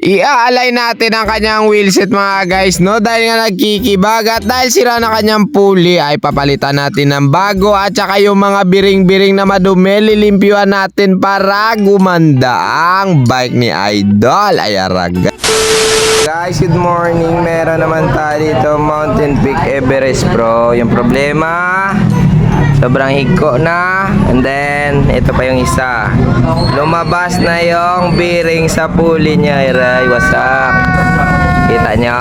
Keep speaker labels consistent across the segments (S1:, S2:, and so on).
S1: Ia-align natin ang kanyang wheelset mga guys no dahil nga nagkikibag at dahil sira na kanyang pulley ay papalitan natin ng bago at saka yung mga biring-biring na madumi lilimpyuhan natin para gumanda ang bike ni Idol. Ay araga. Guys, good morning. Meron naman tayo dito Mountain Peak Everest Pro. Yung problema, sobrang higko na. And then, ito pa yung isa. Lumabas na yung bearing sa pulley niya. Iray, wasak. Kita nyo?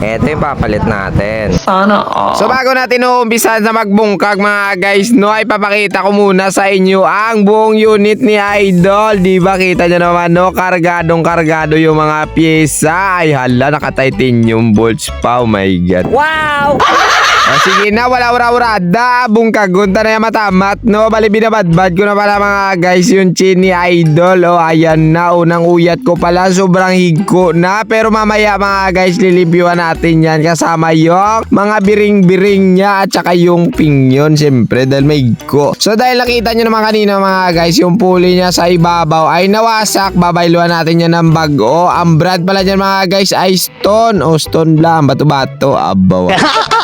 S1: Ito yung papalit natin.
S2: Sana all.
S1: So bago natin uumpisan sa magbungkag mga guys, no, ay papakita ko muna sa inyo ang buong unit ni Idol. Di ba kita nyo naman, no, kargadong kargado yung mga pyesa. Ay hala, naka-titanium bolts pa. Oh my God.
S2: Wow!
S1: Ah, sige na, wala wala wala. Da, bungkag. Na yung matamat, no. Bali, binabadbad ko na pala mga guys yung chin ni Idol. O, ayan na. Unang uyat ko pala. Sobrang higko na. Pero mamaya mga guys, lilibyuhan natin yan. Kasama yung mga biring-biring niya at saka yung pingyon. Siyempre, dahil may higko. So, dahil nakita nyo naman kanina mga guys, yung pulley niya sa ibabaw ay nawasak. Babayluan natin yan ng bago. Ang brand pala dyan mga guys ay Stone. O, Stone lang. Bato-bato. Abaw.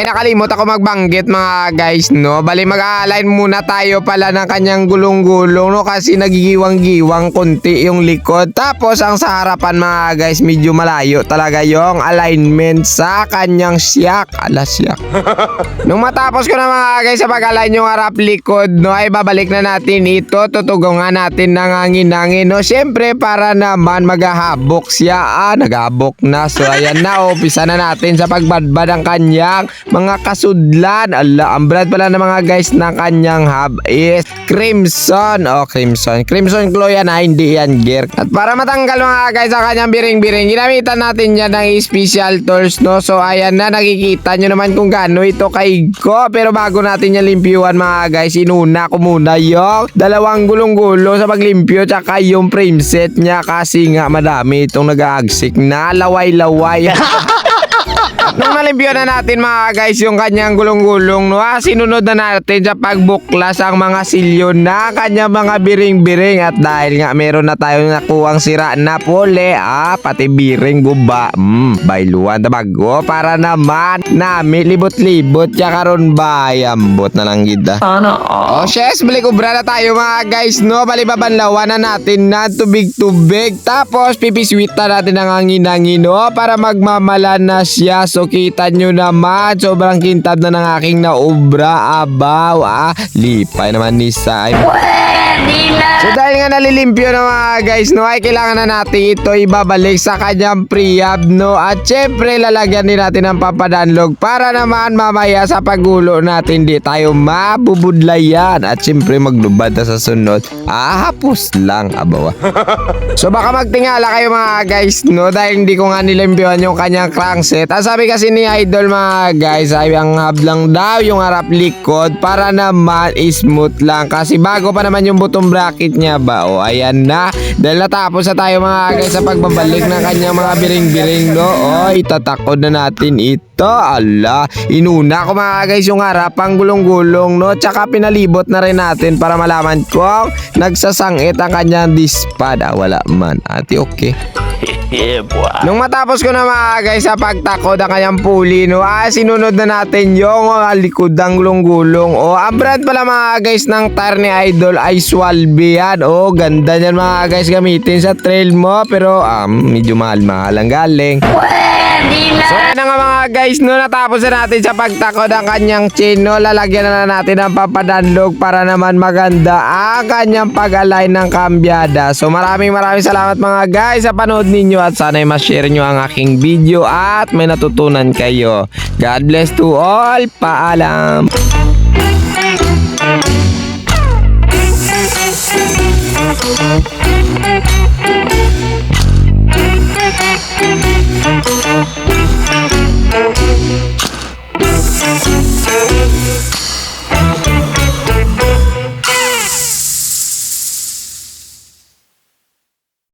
S1: Ay nakalimot ako magbanggit mga guys no. Bali mag-align muna tayo pala ng kanyang gulong-gulong no kasi nagigiwang-giwang konti yung likod. Tapos ang sa harapan mga guys medyo malayo talaga yung alignment sa kanyang siyak. Ala siyak. Nung matapos ko na mga guys sa pag-align yung harap likod no ay babalik na natin ito. Tutugungan natin ng hangin-hangin no. Siyempre para naman maghahabok siya. Ah, naghabok na. So ayan na. Umpisa na natin sa pagbadbad ang kanyang mga kasudlan. Ala, ang brand pala ng mga guys ng kanyang hub is Crimson. Oh, Crimson. Crimson Glow yan ha, hindi yan gear. At para matanggal mga guys ang kanyang biring-biring, ginamitan natin yan ng special tools, no? So, ayan na, nakikita nyo naman kung gaano ito kaigko. Pero bago natin yan limpyuhan mga guys, inuna ko muna yung dalawang gulong-gulong sa paglimpyo tsaka yung frame set niya kasi nga madami itong nag-aagsik na laway-laway. Nung nalimpyo na natin mga guys yung kanyang gulong-gulong no, ah, sinunod na natin sa pagbuklas ang mga silyo na kanyang mga biring-biring at dahil nga meron na tayong nakuwang sira na pole ah, pati biring guba mm, bayluan na bago para naman nami libot-libot tsaka ron bayambot na lang
S2: Sana all.
S1: Oh, shes, balik ubra na tayo mga guys, no? Bali babanlawan na natin na tubig-tubig. Tapos, pipiswit na natin ang hangin-hangin, no? Para magmamalan na siya. So, kita nyo naman, sobrang kintab na ng aking naubra. Abaw, ah. Lipay naman ni Sai. So dahil nga nalilimpyo na mga guys no ay kailangan na natin ito ibabalik sa kanyang pre-hub no at syempre lalagyan din natin ng papadanlog para naman mamaya sa pagulo natin di tayo mabubudlayan at syempre maglubad na sa sunod ahapos lang abawa So baka magtingala kayo mga guys no dahil hindi ko nga nilimpyohan yung kanyang crankset. Ang sabi kasi ni Idol mga guys ay ang hub lang daw yung harap likod para naman smooth lang. Kasi bago pa naman yung bottom bracket niya ba? O ayan na. Dahil natapos na tayo mga guys sa pagbabalik ng kanyang mga biring-biring no o itatakod na natin ito. Ala inuna ko mga guys yung harap ang gulong-gulong no? Tsaka pinalibot na rin natin para malaman kung nagsasangit ang kanyang dispad. Ah wala man. Ati okay
S2: Yeah, boy.
S1: Nung matapos ko na mga guys sa pagtakod ang kanyang pulley, no, ah, sinunod na natin yung uh, likod ng gulong-gulong. O, ang brand pala mga guys ng ni Idol ay Swalbe yan. O, ganda niyan mga guys gamitin sa trail mo. Pero, um, medyo mahal-mahal ang galing. So yan na nga mga guys, no natapos na natin sa pagtakod ang kanyang chain, no lalagyan na natin ng papadanlog para naman maganda ang kanyang pag-align ng kambyada. So maraming maraming salamat mga guys sa panood ninyo at sana'y ma-share nyo ang aking video at may natutunan kayo. God bless to all. Paalam.
S3: Thank you.